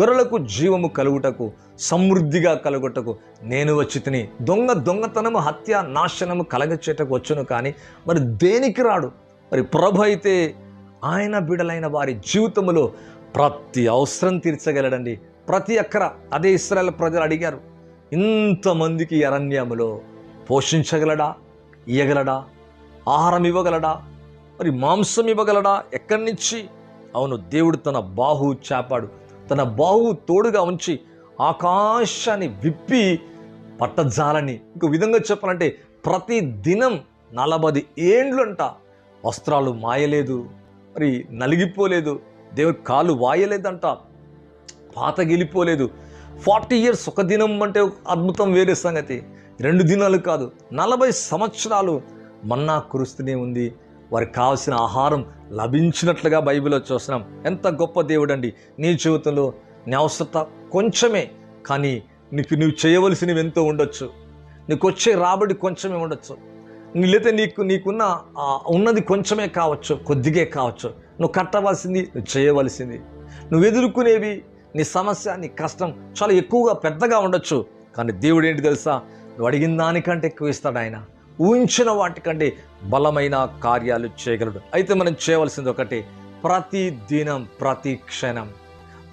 గొర్రెలకు జీవము కలుగుటకు సమృద్ధిగా కలుగుటకు నేను వచ్చి తిని దొంగ దొంగతనము హత్య నాశనము కలగచేటకు వచ్చును కానీ మరి దేనికి రాడు? మరి ప్రభు అయితే ఆయన బిడలైన వారి జీవితంలో ప్రతి అవసరం తీర్చగలడండి. ప్రతి ఎక్కర అదే ఇస్రాయల్ ప్రజలు అడిగారు ఇంతమందికి అరణ్యములో పోషించగలడా? ఇయ్యగలడా? ఆహారం ఇవ్వగలడా? మరి మాంసం ఇవ్వగలడా? ఎక్కడి నుంచి? అవును దేవుడు తన బాహు చాపాడు. తన బావు తోడుగా ఉంచి ఆకాశాన్ని విప్పి పట్టజాలని. ఇంకో విధంగా చెప్పాలంటే ప్రతి దినం నలభై ఏండ్లంట వస్త్రాలు మాయలేదు మరి నలిగిపోలేదు దేవుడి కాలు వాయలేదంట పాత గెలిపోలేదు. ఫార్టీ ఇయర్స్ ఒక దినం అంటే అద్భుతం వేరే సంగతి. రెండు దినాలు కాదు నలభై సంవత్సరాలు మన్నా కురుస్తూనే ఉంది. వారికి కావాల్సిన ఆహారం లభించినట్లుగా బైబిల్లో చూస్తున్నాం. ఎంత గొప్ప దేవుడండి. నీ జీవితంలో నీ అవసరత కొంచెమే కానీ నీకు నువ్వు చేయవలసినవి ఎంతో ఉండొచ్చు. నీకు వచ్చే రాబడి కొంచెమే ఉండొచ్చు. నీ లేదా నీకు నీకున్న ఉన్నది కొంచెమే కావచ్చు కొద్దిగే కావచ్చు. నువ్వు కట్టవలసింది నువ్వు చేయవలసింది. నువ్వు ఎదుర్కొనేవి నీ సమస్య నీ కష్టం చాలా ఎక్కువగా పెద్దగా ఉండొచ్చు. కానీ దేవుడు ఏంటి తెలుసా? నువ్వు అడిగిన దానికంటే ఎక్కువ ఇస్తాడు ఆయన. ఊహించిన వాటికంటే బలమైన కార్యాలు చేయగలడు. అయితే మనం చేయవలసింది ఒకటి ప్రతి దినం ప్రతి క్షణం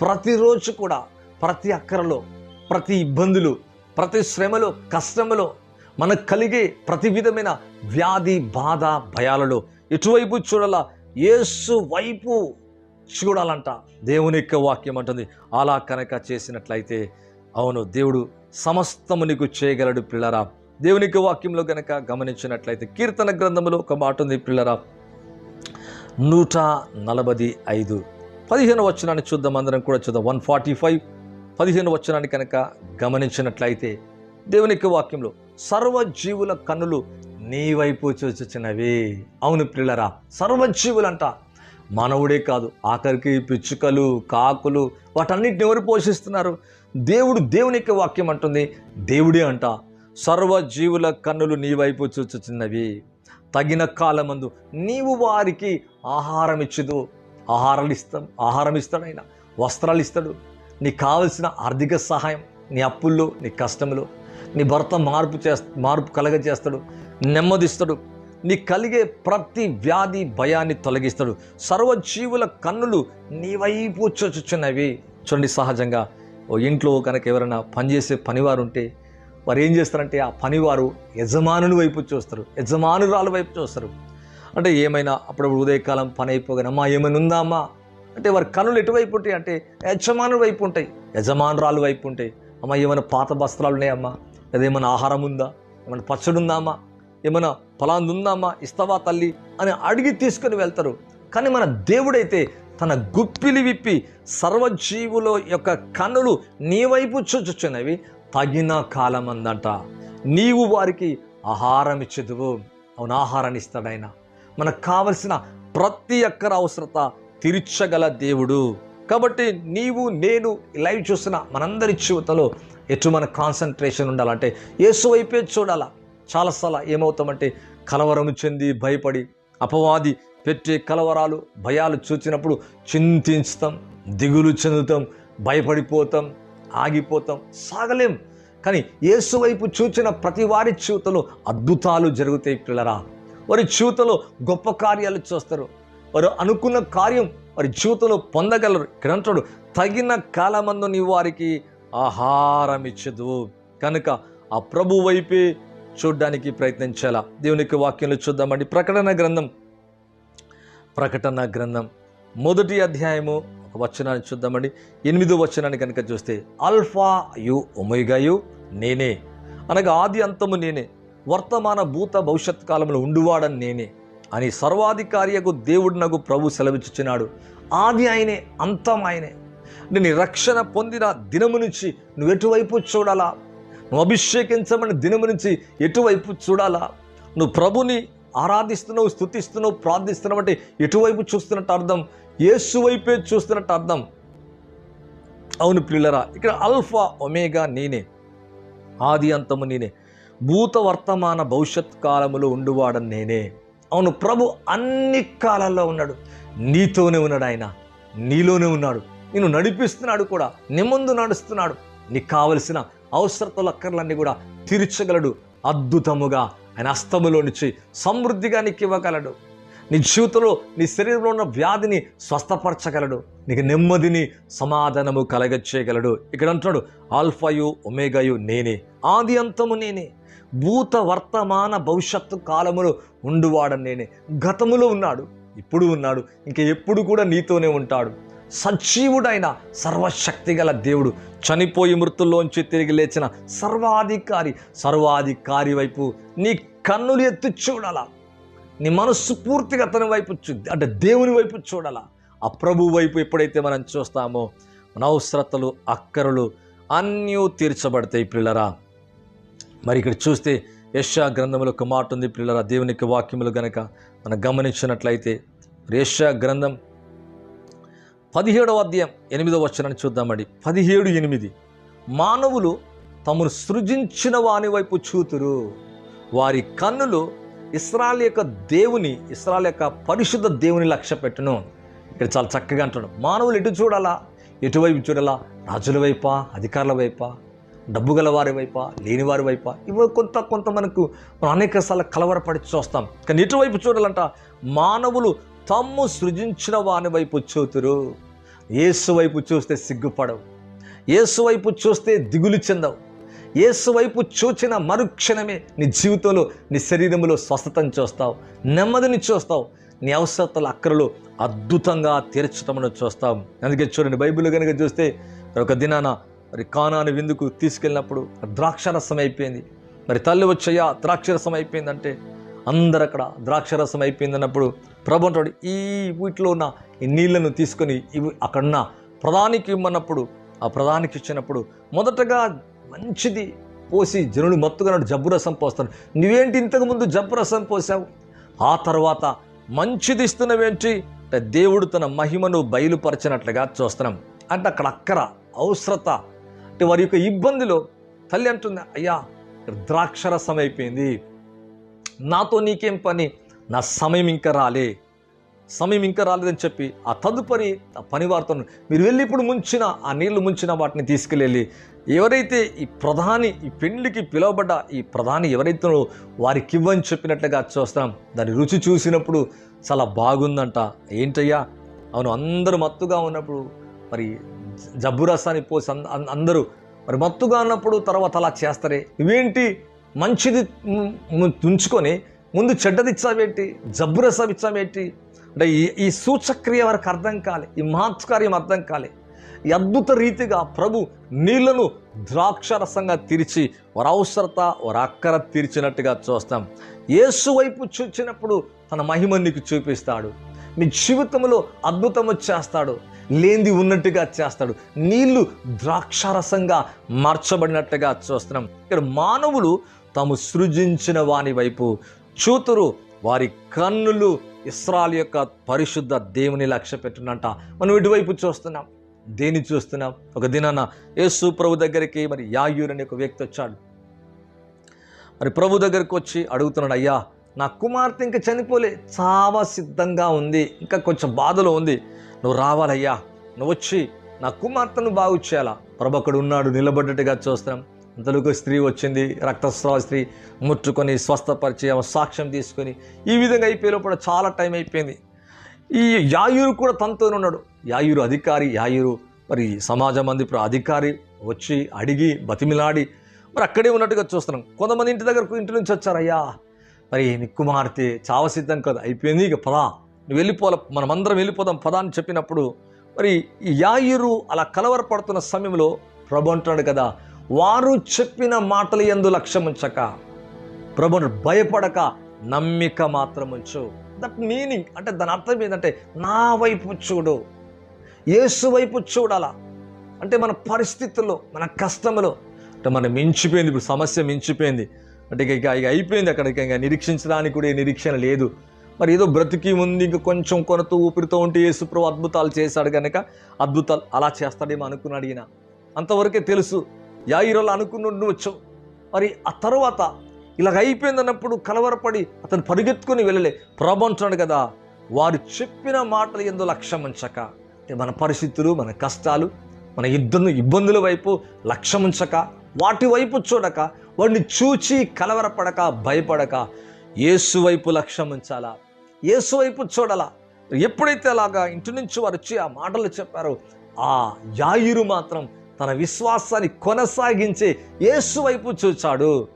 ప్రతిరోజు కూడా ప్రతి అక్కరలో ప్రతి ఇబ్బందులు ప్రతి శ్రమలో కష్టములో మనకు కలిగే ప్రతి విధమైన వ్యాధి బాధ భయాలలో ఎటువైపు చూడాలా? యేసు వైపు చూడాలంట. దేవుని యొక్క వాక్యం అంటుంది. అలా కనుక చేసినట్లయితే అవును దేవుడు సమస్తము నీకు చేయగలడు పిల్లరా. దేవునికి వాక్యంలో కనుక గమనించినట్లయితే కీర్తన గ్రంథంలో ఒక మాట ఉంది పిల్లరా నూట నలభై ఐదు. పదిహేను వచనాన్ని చూద్దాం అందరం కూడా చూద్దాం. One forty five. పదిహేను వచనాన్ని కనుక గమనించినట్లయితే దేవునికి వాక్యంలో సర్వజీవుల కన్నులు నీ వైపు చూచుచున్నవి అవును పిల్లరా సర్వజీవులంట మానవుడే కాదు ఆఖరికి పిచ్చుకలు కాకులు వాటన్నిటిని ఎవరు పోషిస్తున్నారు? దేవుడు దేవుని యొక్క వాక్యం అంటుంది దేవుడే అంట సర్వజీవుల కన్నులు నీ వైపు చూచుచున్నవి. తగిన కాలమందు నీవు వారికి ఆహారం ఇచ్చుదు ఆహారాలు ఇస్తాం ఆహారం ఇస్తాడు ఆయన వస్త్రాలు ఇస్తాడు నీకు కావలసిన ఆర్థిక సహాయం నీ అప్పుల్లో నీ కష్టంలో నీ భర్త మార్పు చే మార్పు కలగజేస్తాడు నెమ్మదిస్తాడు. నీ కలిగే ప్రతి వ్యాధి భయాన్ని తొలగిస్తాడు. సర్వజీవుల కన్నులు నీ వైపు చొచ్చుచున్నవి చూడండి సహజంగా ఓ ఇంట్లో కనుక ఎవరైనా పనిచేసే పనివారు ఉంటే వారు ఏం చేస్తారంటే ఆ పనివారు యజమానుని వైపు చూస్తారు. యజమానురాల వైపు చూస్తారు. అంటే ఏమైనా అప్పుడప్పుడు ఉదయకాలం పని అయిపోగానే అమ్మా ఏమైనా ఉందా అమ్మా? అంటే వారి కనులు ఎటువైపు ఉంటాయి? అంటే యజమానుల వైపు ఉంటాయి. యజమానురాలు వైపు ఉంటాయి. అమ్మ ఏమైనా పాత వస్త్రాలు ఉన్నాయమ్మా లేదా ఏమైనా ఆహారం ఉందా? ఏమైనా పచ్చడి ఉందా అమ్మా? ఏమైనా ఫలాంది ఉందా అమ్మా? ఇస్తావా తల్లి? అని అడిగి తీసుకొని వెళ్తారు. కానీ మన దేవుడైతే తన గుప్పిలి విప్పి సర్వజీవుల యొక్క కన్నులు నీ వైపు చూచుచున్నవి తగిన కాలం అందంట నీవు వారికి ఆహారం ఇచ్చేదువు అవును ఆహారాన్ని ఇస్తాడాయన మనకు కావలసిన ప్రతి ఒక్కరి అవసరత తీర్చగల దేవుడు. కాబట్టి నీవు నేను లైవ్ చూసిన మనందరి జీవితంలో ఎటు మన కాన్సన్ట్రేషన్ ఉండాలంటే యేసు వైపే చూడాలా. చాలాసార్లు ఏమవుతామంటే కలవరం చెంది భయపడి అపవాది పెట్టే కలవరాలు భయాలు చూచినప్పుడు చింతిస్తాం దిగులు చెందుతాం భయపడిపోతాం. ఆగిపోతాం. సాగలేం. కానీ యేసు వైపు చూచిన ప్రతి వారి చూతలో అద్భుతాలు జరుగుతాయి పిల్లరా. వారి చూతలో గొప్ప కార్యాలు చూస్తారు. వారు అనుకున్న కార్యం వారి జీవితంలో పొందగలరు. ఇక్కడ తగిన కాలమందు నీ వారికి ఆహారం ఇచ్చదు. కనుక ఆ ప్రభు వైపే చూడ్డానికి ప్రయత్నించాలా? దేవునికి యొక్క వాక్యంలో చూద్దామండి. ప్రకటన గ్రంథం. ప్రకటన గ్రంథం. మొదటి అధ్యాయము ఒక వచనాన్ని చూద్దామండి. ఎనిమిదో వచనాన్ని కనుక చూస్తే అల్ఫా యు ఒమైగాయు నేనే. అనగా ఆది అంతము నేనే వర్తమాన భూత భవిష్యత్ కాలంలో ఉండువాడని నేనే. అని సర్వాధికారియకు దేవుడు నాకు ప్రభు సెలవిచ్చుచున్నాడు ఆది ఆయనే అంతం ఆయనే. నేను రక్షణ పొందిన దినము నుంచి నువ్వు ఎటువైపు చూడాలా? నువ్వు అభిషేకించమని దినము నుంచి ఎటువైపు చూడాలా? నువ్వు ప్రభుని ఆరాధిస్తున్నావు స్థుతిస్తున్నావు ప్రార్థిస్తున్నావు అంటే ఎటువైపు చూస్తున్నట్టు అర్థం? యేసు వైపే చూస్తున్నట్టు అర్థం. అవును పిల్లరా ఇక్కడ అల్ఫా ఒమేగా నేనే. ఆది అంతము నేనే. భూత వర్తమాన భవిష్యత్ కాలములో ఉండువాడని నేనే. అవును ప్రభు అన్ని కాలాల్లో ఉన్నాడు. నీతోనే ఉన్నాడు ఆయన. నీలోనే ఉన్నాడు. నేను నడిపిస్తున్నాడు కూడా. నీ ముందు నడుస్తున్నాడు. నీకు కావలసిన అవసరతలు అక్కర్లన్నీ కూడా తీర్చగలడు. అద్భుతముగా ఆయన హస్తములో నుంచి సమృద్ధిగా నీకు ఇవ్వగలడు. నీ జీవితంలో నీ శరీరంలో ఉన్న వ్యాధిని స్వస్థపరచగలడు. నీకు నెమ్మదిని సమాధానము కలగచ్చేయగలడు ఇక్కడ అంటున్నాడు ఆల్ఫాయు ఒమేగాయు నేనే ఆది అంతము నేనే భూత వర్తమాన భవిష్యత్తు కాలములో ఉండువాడని నేనే గతములో ఉన్నాడు ఇప్పుడు ఉన్నాడు ఇంకా ఎప్పుడు కూడా నీతోనే ఉంటాడు. సజీవుడైన సర్వశక్తి గల దేవుడు చనిపోయి మృతుల్లోంచి తిరిగి లేచిన సర్వాధికారి సర్వాధికారి వైపు నీ కన్నులు ఎత్తి చూడాలా? నీ మనస్సు పూర్తిగా అతని వైపు చూ అంటే దేవుని వైపు చూడాలా? ఆ ప్రభు వైపు ఎప్పుడైతే మనం చూస్తామో మన అవసరతలు అక్కరలు అన్నీ తీర్చబడతాయి పిల్లరా మరి ఇక్కడ చూస్తే యశా గ్రంథంలో ఒక మాట ఉంది పిల్లరా దేవునికి వాక్యములు గనక మనం గమనించినట్లయితే యశా గ్రంథం పదిహేడవ అధ్యాయం ఎనిమిదవ వచనాన్ని చూద్దామండి. పదిహేడు ఎనిమిది. మానవులు తమను సృజించిన వాని వైపు చూతురు. వారి కన్నులు ఇస్రాయల్ యొక్క దేవుని ఇస్రాయల్ యొక్క పరిశుద్ధ దేవుని లక్ష్య పెట్టును. ఇక్కడ చాలా చక్కగా అంటాడు మానవులు ఎటు చూడాలా? ఎటువైపు చూడాలా? రాజుల వైపా? అధికారుల వైపా? డబ్బు గల వారి వైపా? లేని వారి వైపా? ఇవి కొంత కొంత మనకు మనం అనేక సార్లు కలవరపడి చూస్తాం. కానీ ఎటువైపు చూడాలంట? మానవులు తమ్ము సృజించిన వాని వైపు చూతురు. ఏసు వైపు చూస్తే సిగ్గుపడవు. ఏసు వైపు చూస్తే దిగులు చెందవు. యేసు వైపు చూచిన మరుక్షణమే నీ జీవితంలో నీ శరీరంలో స్వస్థతను చూస్తావు నెమ్మదిని చూస్తావు. నీ అవసరతల అక్కరలు అద్భుతంగా తీర్చడం చూస్తాం అందుకే చూడండి బైబిల్ కనుక చూస్తే ఒక దినాన మరి కానాను విందుకు తీసుకెళ్ళినప్పుడు ద్రాక్షరసం అయిపోయింది. మరి తల్లి వచ్చయ్యా ద్రాక్షరసం అయిపోయిందంటే అందరు అక్కడ ద్రాక్షరసం అయిపోయింది అన్నప్పుడు ప్రభు అంటాడు ఈ వీటిలో ఉన్న ఈ నీళ్ళను తీసుకొని ఇవి అక్కడున్న ప్రధానికి ఇమ్మన్నప్పుడు ఆ ప్రధానికి ఇచ్చినప్పుడు మొదటగా మంచిది. పోసి జనుడు మత్తుగా జబ్బు రసం పోస్తాడు నువ్వేంటి ఇంతకుముందు జబ్బు రసం పోసావు? ఆ తర్వాత మంచిది ఇస్తున్నవేంటి అంటే దేవుడు తన మహిమను బయలుపరచినట్లుగా చూస్తున్నాం. అంటే అక్కడ అక్కర అవసరత అంటే వారి యొక్క ఇబ్బందిలో తల్లి అంటుంది అయ్యా ద్రాక్షరసం అయిపోయింది. నాతో నీకేం పని? నా సమయం ఇంకా రాలే. సమయం ఇంకా రాలేదని చెప్పి ఆ తదుపరి ఆ పని వారితో మీరు వెళ్ళి ఇప్పుడు ముంచిన ఆ నీళ్ళు ముంచిన వాటిని తీసుకెళ్ళి ఎవరైతే ఈ ప్రధాని ఈ పెళ్ళికి పిలువబడ్డ ఈ ప్రధాని ఎవరైతే వారికి ఇవ్వని చెప్పినట్లుగా చూస్తాం దాని రుచి చూసినప్పుడు చాలా బాగుందంట. ఏంటయ్యా? అవును అందరూ మత్తుగా ఉన్నప్పుడు మరి జబ్బు రసాన్ని పోసి అంద- అందరూ మరి మత్తుగా ఉన్నప్పుడు తర్వాత అలా చేస్తారే? ఇవేంటి మంచిది ము- ఉంచుకొని ముందు చెడ్డది ఇచ్చావేంటి? జబ్బు రసం ఇచ్చామేంటి అంటే ఈ ఈ సూచక్రియ వారికి అర్థం కాలే ఈ మహత్కార్యం అర్థం కాలే. ఈ అద్భుత రీతిగా ప్రభు నీళ్ళను ద్రాక్షరసంగా తీర్చి వారి అవసరత వారి అక్కర తీర్చినట్టుగా చూస్తాం. యేసు వైపు చూచినప్పుడు తన మహిమ నీకు చూపిస్తాడు. మీ జీవితంలో అద్భుతము చేస్తాడు. లేనిది ఉన్నట్టుగా చేస్తాడు. నీళ్ళు ద్రాక్షరసంగా మార్చబడినట్టుగా చూస్తున్నాం. ఇక్కడ మానవులు తాము సృజించిన వాని వైపు చూతురు వారి కన్నులు ఇస్రాల్ యొక్క పరిశుద్ధ దేవుని లక్ష్య పెట్టునంట. మనం ఇటువైపు చూస్తున్నాం దేని చూస్తున్నాం? ఒక దినాన యేసు ప్రభు దగ్గరికి మరి యాయూర్ అనే ఒక వ్యక్తి వచ్చాడు. మరి ప్రభు దగ్గరికి వచ్చి అడుగుతున్నాడు అయ్యా నా కుమార్తె ఇంకా చనిపోలే చాలా సిద్ధంగా ఉంది ఇంకా కొంచెం బాధలో ఉంది. నువ్వు రావాలయ్యా నువ్వు వచ్చి నా కుమార్తెను బాగు చేయాలా? ప్రభు అక్కడ ఉన్నాడు నిలబడ్డట్టుగా చూస్తున్నాం. అంతలోకి స్త్రీ వచ్చింది రక్తస్రావ స్త్రీ ముట్టుకొని స్వస్థపరిచి ఆమె సాక్ష్యం తీసుకొని ఈ విధంగా అయిపోయే లోపల చాలా టైం అయిపోయింది. ఈ యాయూరు కూడా తనతోనే ఉన్నాడు. యాయూరు అధికారి యాయూరు మరి సమాజం మంది అధికారి వచ్చి అడిగి బతిమిలాడి మరి అక్కడే ఉన్నట్టుగా చూస్తున్నాం. కొంతమంది ఇంటి దగ్గరకు ఇంటి నుంచి వచ్చారయ్యా మరి నీ కుమార్తె చావసిద్ధం కదా అయిపోయింది ఇక పదా. నువ్వు వెళ్ళిపోవాలి మనమందరం వెళ్ళిపోదాం పదా అని చెప్పినప్పుడు మరి ఈ యాయిరు అలా కలవరపడుతున్న సమయంలో ప్రభు అంటున్నాడు కదా వారు చెప్పిన మాటలు ఎందు లక్ష్యం ఉంచక భయపడక నమ్మిక మాత్రముంచు. దట్ మీనింగ్ అంటే దాని అర్థం ఏంటంటే నా వైపు చూడు యేసు వైపు చూడాలా. అంటే మన పరిస్థితుల్లో మన కష్టంలో అంటే మనం మించిపోయింది ఇప్పుడు సమస్య మించిపోయింది. అంటే ఇక ఇక అయిపోయింది అక్కడ ఇంకా నిరీక్షించడానికి కూడా ఏ నిరీక్షణ లేదు. మరి ఏదో బ్రతికి ఉంది ఇంకా కొంచెం కొనతో ఊపిరితో ఉంటే యేసుప్రభు అద్భుతాలు చేశాడు కనుక అద్భుతాలు అలా చేస్తాడేమో అనుకున్నాడు ఈయన. అంతవరకే తెలుసు యాయిరోలు అనుకున్నవచ్చు మరి ఆ తర్వాత ఇలాగ అయిపోయిందన్నప్పుడు కలవరపడి అతను పరిగెత్తుకుని వెళ్ళలే. ప్రభు అంటున్నాడు కదా వారు చెప్పిన మాటలు ఎందు లక్ష్యం ఉంచక మన పరిస్థితులు మన కష్టాలు మన ఇద్దరు ఇబ్బందుల వైపు లక్ష్యముంచక వాటి వైపు చూడక వాడిని చూచి కలవరపడక భయపడక ఏసు వైపు లక్ష్యం ఉంచాలా ఏసు వైపు చూడాలా? ఎప్పుడైతే అలాగా ఇంటి నుంచి వారు వచ్చి ఆ మాటలు చెప్పారో ఆ యాయిరు మాత్రం తన విశ్వాసాన్ని కొనసాగించి యేసు వైపు చూచాడు.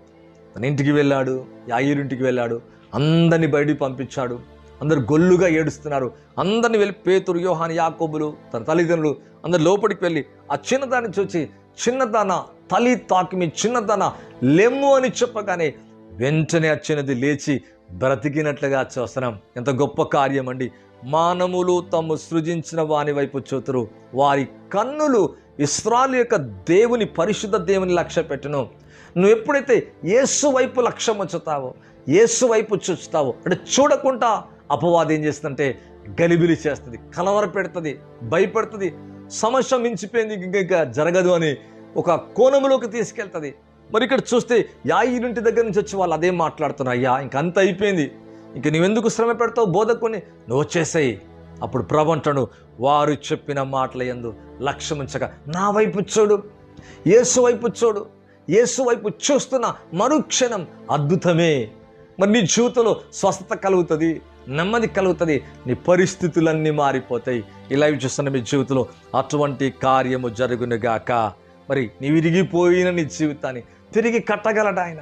తన ఇంటికి వెళ్ళాడు యాయిరింటికి వెళ్ళాడు అందరిని బయటికి పంపించాడు. అందరు గొల్లుగా ఏడుస్తున్నారు. అందరిని వెళ్ళి పేతురు యోహాన్ యాకోబులు తన తల్లిదండ్రులు అందరు లోపలికి వెళ్ళి ఆ చిన్నదాన్ని చూచి చిన్నదాన తలి తాకిమి చిన్నదాన లెమ్ము అని చెప్పగానే వెంటనే వచ్చినది లేచి బ్రతికినట్లుగా చూస్తున్నాం. ఎంత గొప్ప కార్యం అండి మానవులు తాము సృజించిన వాని వైపు చూతురు. వారి కన్నులు ఇస్రాల్ యొక్క దేవుని పరిశుద్ధ దేవుని లక్ష్య పెట్టును. నువ్వు ఎప్పుడైతే యేసు వైపు లక్ష్యం ఉంచుతావో యేసు వైపు చూస్తావో అంటే చూడకుండా అపవాదం ఏం చేస్తుందంటే గలిబిలి చేస్తుంది కలవర పెడుతుంది భయపెడుతుంది సమస్య మించిపోయింది ఇంక ఇంకా జరగదు అని ఒక కోణంలోకి తీసుకెళ్తుంది. మరి ఇక్కడ చూస్తే యా దగ్గర నుంచి వచ్చి వాళ్ళు అదే మాట్లాడుతున్నారు అయ్యా ఇంక అంత అయిపోయింది. ఇంక నువ్వెందుకు శ్రమ పెడతావు? బోధకుని నువ్వు వచ్చేసాయి. అప్పుడు ప్రభు అంటాడు వారు చెప్పిన మాటల ఎందు లక్ష్యముంచక నా వైపు చూడు యేసు వైపు చూడు యేసు వైపు చూస్తున్న మరుక్షణం అద్భుతమే. మరి నీ జీవితంలో స్వస్థత కలుగుతుంది నెమ్మది కలుగుతుంది నీ పరిస్థితులన్నీ మారిపోతాయి. ఇలా చూస్తున్న మీ జీవితంలో అటువంటి కార్యము జరుగునుగాక. మరి నీ విరిగిపోయిన నీ జీవితాన్ని తిరిగి కట్టగలడు ఆయన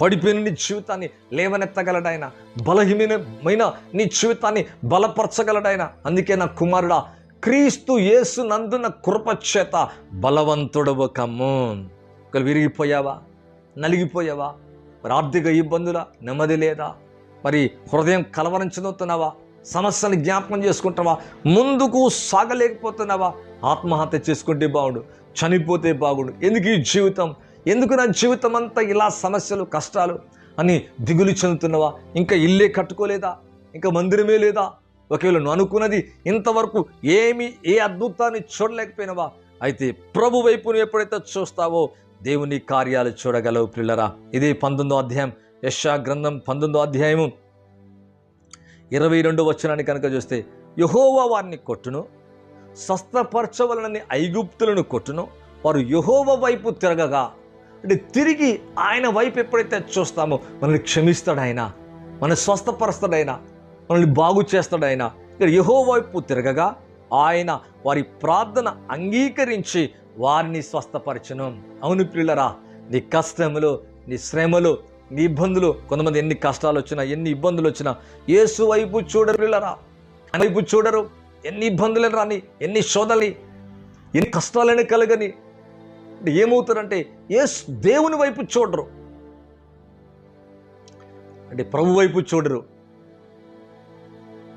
పడిపోయిన నీ జీవితాన్ని లేవనెత్తగలడాయన బలహీనమైన నీ జీవితాన్ని బలపరచగలడాయన. అందుకే నా కుమారుడా క్రీస్తు యేసు నందున కృపచేత బలవంతుడవు కమ్ము. ఒకరు విరిగిపోయావా? నలిగిపోయావా? మరి ఆర్థిక ఇబ్బందుల? నెమ్మది లేదా? మరి హృదయం కలవరించదవుతున్నావా చెందుతున్నావా సమస్యని జ్ఞాపకం చేసుకుంటావా? ముందుకు సాగలేకపోతున్నావా? ఆత్మహత్య చేసుకుంటే బాగుండు చనిపోతే బాగుండు. ఎందుకు ఈ జీవితం? ఎందుకు నా జీవితం అంతా ఇలా సమస్యలు కష్టాలు అని దిగులు చెందుతున్నవా? ఇంకా ఇల్లే కట్టుకోలేదా? ఇంకా మందిరమే లేదా? ఒకవేళ నువ్వు అనుకున్నది ఇంతవరకు ఏమి ఏ అద్భుతాన్ని చూడలేకపోయినవా? అయితే ప్రభు వైపును ఎప్పుడైతే చూస్తావో దేవుని కార్యాలు చూడగలవు పిల్లరా ఇది పంతొమ్మిదో అధ్యాయం యశా గ్రంథం పంతొమ్మిదో అధ్యాయము ఇరవై రెండో వచ్చినాన్ని కనుక చూస్తే యహోవా వారిని కొట్టును స్వస్థపరచవలనని ఐగుప్తులను కొట్టును వారు యహోవ వైపు తిరగగా అంటే తిరిగి ఆయన వైపు ఎప్పుడైతే చూస్తామో మనల్ని క్షమిస్తాడు ఆయన మన స్వస్థపరుస్తాడు ఆయన మనల్ని బాగు చేస్తాడు ఆయన ఇక్కడ యహో వైపు తిరగగా ఆయన వారి ప్రార్థన అంగీకరించి వారిని స్వస్థపరచను. అవును పిల్లరా నీ కష్టములు నీ శ్రమలు నీ ఇబ్బందులు కొంతమంది ఎన్ని కష్టాలు వచ్చినా ఎన్ని ఇబ్బందులు వచ్చినా యేసు వైపు చూడరు పిల్లరా వైపు చూడరు. ఎన్ని ఇబ్బందులు రాని ఎన్ని శోధని ఎన్ని కష్టాలని కలగని ఏమవుతారంటే ఏ దేవుని వైపు చూడరు. అంటే ప్రభు వైపు చూడరు.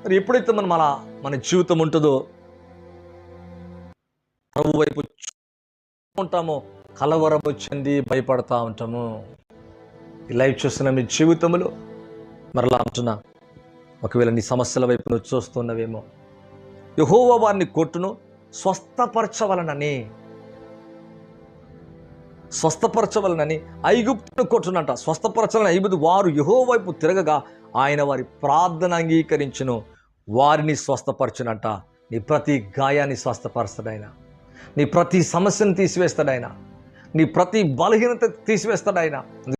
మరి ఎప్పుడైతే మనం అలా మన జీవితం ఉంటుందో ప్రభు వైపు ఉంటామో కలవరము చెంది భయపడతా ఉంటాము. ఈ లైఫ్ చూస్తున్న మీ జీవితంలో మరలా అంటున్నా ఒకవేళ నీ సమస్యల వైపు నువ్వు చూస్తున్నవేమో యహోవ వారిని కొట్టును స్వస్థపరచవలనని స్వస్థపరచవలనని ఐగుప్తును కొట్టునంట స్వస్థపరచాలని ఐగుప్తు వారు యహో వైపు తిరగగా ఆయన వారి ప్రార్థన అంగీకరించును. వారిని స్వస్థపరచునంట. నీ ప్రతి గాయాన్ని స్వస్థపరుస్తాడు నీ ప్రతి సమస్యను తీసివేస్తాడైనా. నీ ప్రతి బలహీనత తీసివేస్తాడాయన